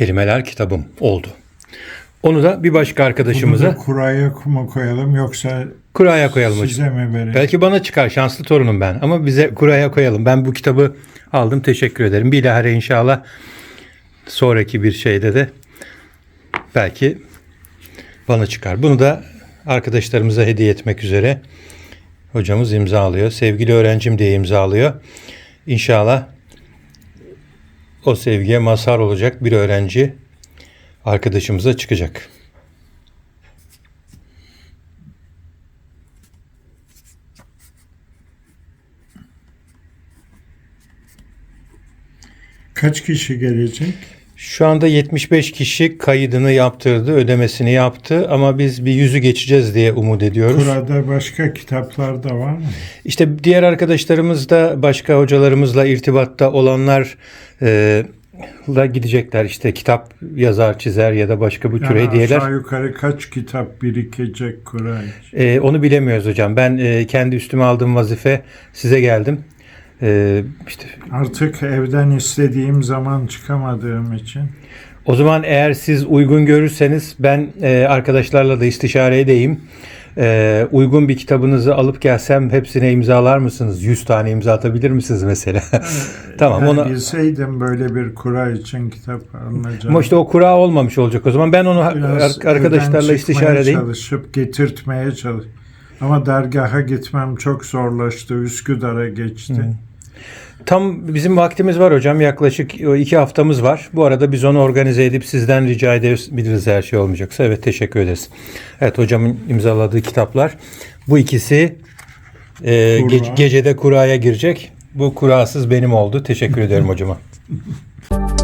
kelimeler kitabım oldu. Onu da bir başka Bunu da arkadaşımıza kuraya mı koyalım yoksa kuraya koyalım hocam. size mi verelim? Belki bana çıkar şanslı torunum ben ama bize kuraya koyalım. Ben bu kitabı aldım teşekkür ederim. Bilahare inşallah sonraki bir şeyde de belki bana çıkar. Bunu da arkadaşlarımıza hediye etmek üzere hocamız imzalıyor. Sevgili öğrencim diye imzalıyor. İnşallah o sevgiye mazhar olacak bir öğrenci arkadaşımıza çıkacak. Kaç kişi gelecek? Şu anda 75 kişi kaydını yaptırdı, ödemesini yaptı ama biz bir yüzü geçeceğiz diye umut ediyoruz. Burada başka kitaplar da var mı? İşte diğer arkadaşlarımız da başka hocalarımızla irtibatta olanlar e, la gidecekler işte kitap yazar çizer ya da başka bu tür Yani hediyeler. aşağı yukarı kaç kitap birikecek Kur'an için? E, onu bilemiyoruz hocam. Ben e, kendi üstüme aldığım vazife size geldim. E, işte Artık evden istediğim zaman çıkamadığım için O zaman eğer siz uygun görürseniz ben e, arkadaşlarla da istişare edeyim. E, uygun bir kitabınızı alıp gelsem hepsine imzalar mısınız? 100 tane imza atabilir misiniz mesela? tamam yani onu bilseydim böyle bir kura için kitap alınacağını ama işte o kura olmamış olacak o zaman. Ben onu biraz ar- arkadaşlarla istişare edeyim. çalışıp getirtmeye çalış. Ama dergaha gitmem çok zorlaştı. Üsküdar'a geçti. Tam bizim vaktimiz var hocam. Yaklaşık o iki haftamız var. Bu arada biz onu organize edip sizden rica edebiliriz her şey olmayacaksa. Evet teşekkür ederiz. Evet hocamın imzaladığı kitaplar. Bu ikisi e, ge- Kura. gecede kuraya girecek. Bu kurasız benim oldu. Teşekkür ederim hocama.